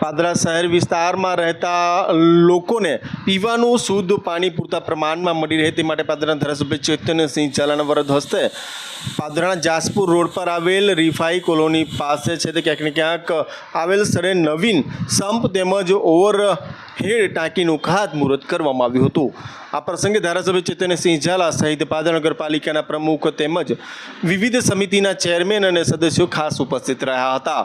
પાદરા શહેર વિસ્તારમાં રહેતા લોકોને પીવાનું શુદ્ધ પાણી પૂરતા પ્રમાણમાં મળી રહે તે માટે પાદરાના ધારાસભ્ય ચૈતન્યસિંહ ઝાલાના વરદ હસ્તે પાદરાના જાસપુર રોડ પર આવેલ રિફાઈ કોલોની પાસે છે તે ક્યાંક ને ક્યાંક આવેલ સ્થળે નવીન સંપ તેમજ ઓવર હેડ ટાંકીનું ખાતમુહૂર્ત કરવામાં આવ્યું હતું. આ પ્રસંગે ધારાસભ્ય ચેતનસિંહ ઝાલા સહિત પાદર નગરપાલિકાના પ્રમુખ તેમજ વિવિધ સમિતિના ચેરમેન અને સદસ્યો ખાસ ઉપસ્થિત રહ્યા હતા.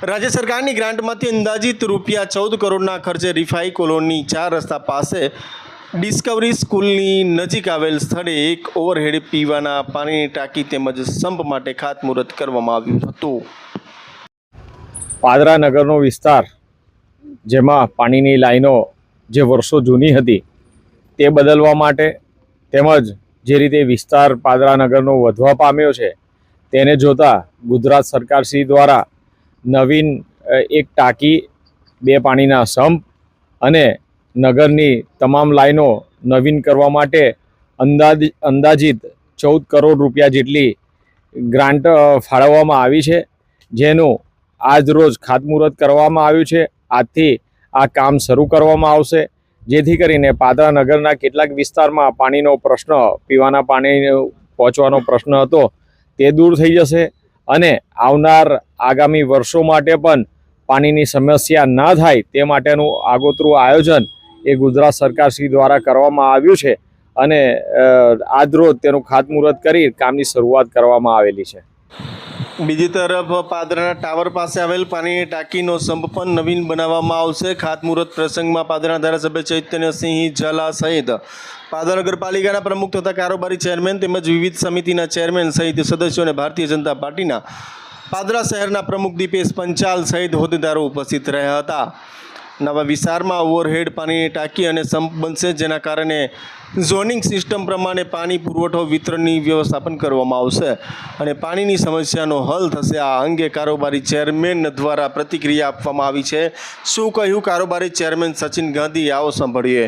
રાજ્ય સરકારની ગ્રાન્ટમાંથી અંદાજિત રૂપિયા ચૌદ કરોડના ખર્ચે રિફાઈ કોલોની ચાર રસ્તા પાસે ડિસ્કવરી સ્કૂલની નજીક આવેલ સ્થળે એક ઓવરહેડ પીવાના પાણીની ટાંકી તેમજ સંપ માટે ખાતમુહૂર્ત કરવામાં આવ્યું હતું. પાદરા નગરનો વિસ્તાર, જેમાં પાણીની લાઈનો જે વર્ષો જૂની હતી, તે બદલવા માટે તેમજ જે રીતે વિસ્તાર પાદરા નગરનો વધવા પામ્યો છે, તેને જોતા ગુજરાત સરકાર શ્રી દ્વારા નવીન એક ટાંકી, બે પાણીના સંપ અને નગરની તમામ લાઈનો નવીન કરવા માટે અંદાજ, અંદાજિત ચૌદ કરોડ રૂપિયા જેટલી ગ્રાન્ટ ફાળવવામાં આવી છે, જેનું આજરોજ ખાતમુહૂર્ત કરવામાં આવ્યું છે. આજથી આ કામ શરૂ કરવામાં આવશે. જેથી કરીને પાદરા નગરના કેટલાક વિસ્તારમાં પાણીનો પ્રશ્ન, પીવાના પાણી પહોંચવાનો પ્રશ્ન હતો તે દૂર થઈ જશે અને આવનાર આગામી વર્ષો માટે પણ પાણીની સમસ્યા ન થાય તે માટેનું આગોતરું આયોજન એ ગુજરાત સરકારશ્રી દ્વારા કરવામાં આવ્યું છે અને આજરોજ તેનું ખાતમુહૂર્ત કરી કામની શરૂઆત કરવામાં આવેલી છે. બીજી તરફ પાદરાના ટાવર પાસે આવેલ પાણીની ટાંકીનો સંપ પણ નવીન બનાવવામાં આવશે. ખાતમુહૂર્ત પ્રસંગમાં પાદરાના ધારાસભ્ય ચૈતન્યસિંહ ઝાલા સહિત પાદર નગરપાલિકાના પ્રમુખ તથા કારોબારી ચેરમેન તેમજ વિવિધ સમિતિના ચેરમેન સહિત સદસ્યો અને ભારતીય જનતા પાર્ટીના પાદરા શહેરના પ્રમુખ દીપેશ પંચાલ સહિત હોદ્દેદારો ઉપસ્થિત રહ્યા હતા. નવા વિસ્તારમાં ઓવરહેડ પાણીની ટાંકી અને સંપ બનશે, જેના કારણે ઝોનિંગ સિસ્ટમ પ્રમાણે પાણી પુરવઠો વિતરણની વ્યવસ્થાપન કરવામાં આવશે અને પાણીની સમસ્યાનો હલ થશે. આ અંગે કારોબારી ચેરમેન દ્વારા પ્રતિક્રિયા આપવામાં આવી છે. શું કહ્યું? કારોબારી ચેરમેન સચિન ગાંધી, આવો સાંભળીએ.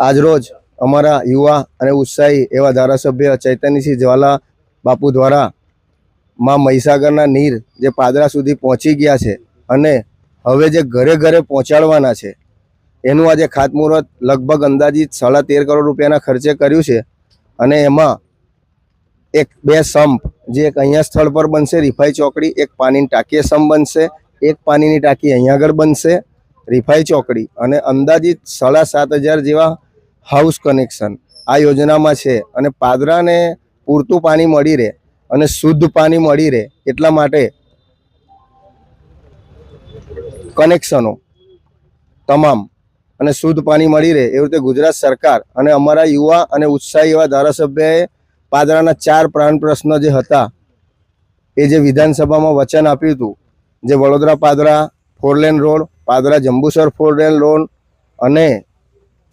આજરોજ અમારા યુવા અને ઉત્સાહી એવા ધારાસભ્ય ચૈતન્યસિંહ જ્વાલા બાપુ દ્વારા માં મહીસાગરના નીર જે પાદરા સુધી પહોંચી ગયા છે અને હવે જે ઘરે ઘરે પહોંચાડવાના છે, એનું આજે ખાતમુહૂર્ત લગભગ અંદાજિત સાડા તેર કરોડ રૂપિયાના ખર્ચે કર્યું છે અને એમાં એક બે સંપ જે એક અહીંયા સ્થળ પર બનશે, રિફાઈ ચોકડી, એક પાણીની ટાંકીએ સંપ બનશે, એક પાણીની ટાંકી અહીંયા આગળ બનશે, રિફાઈ ચોકડી અને અંદાજિત સાડા સાત હજાર જેવા હાઉસ કનેક્શન આ યોજનામાં છે અને પાદરાને પૂરતું પાણી મળી રહે અને શુદ્ધ પાણી મળી રહે એટલા માટે કનેક્શનો તમામ અને શુદ્ધ પાણી મળી રહે એવી રીતે ગુજરાત સરકાર અને અમારા યુવા અને ઉત્સાહી એવા ધારાસભ્યએ પાદરાના ચાર પ્રાણ પ્રશ્ન જે હતા એ જે વિધાનસભામાં વચન આપ્યું હતું, જે Vadodara Padra four lane road, Padra Jambusar four lane road અને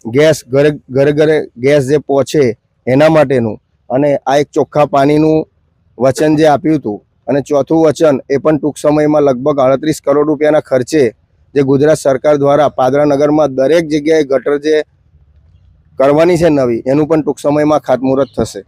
ગેસ ઘરે ઘરે ઘરે ગેસ જે પહોંચે એના માટેનું. અને આ એક ચોખ્ખા પાણીનું વચન જે આપ્યું હતું, અને ચોથું વચન એ પણ ટૂંક સમયમાં લગભગ અડત્રીસ કરોડ રૂપિયાના ખર્ચે જે ગુજરાત સરકાર દ્વારા પાદરા નગરમાં દરેક જગ્યાએ ગટર જે કરવાની છે નવી, એનું પણ ટૂંક સમયમાં ખાતમુહૂર્ત થશે.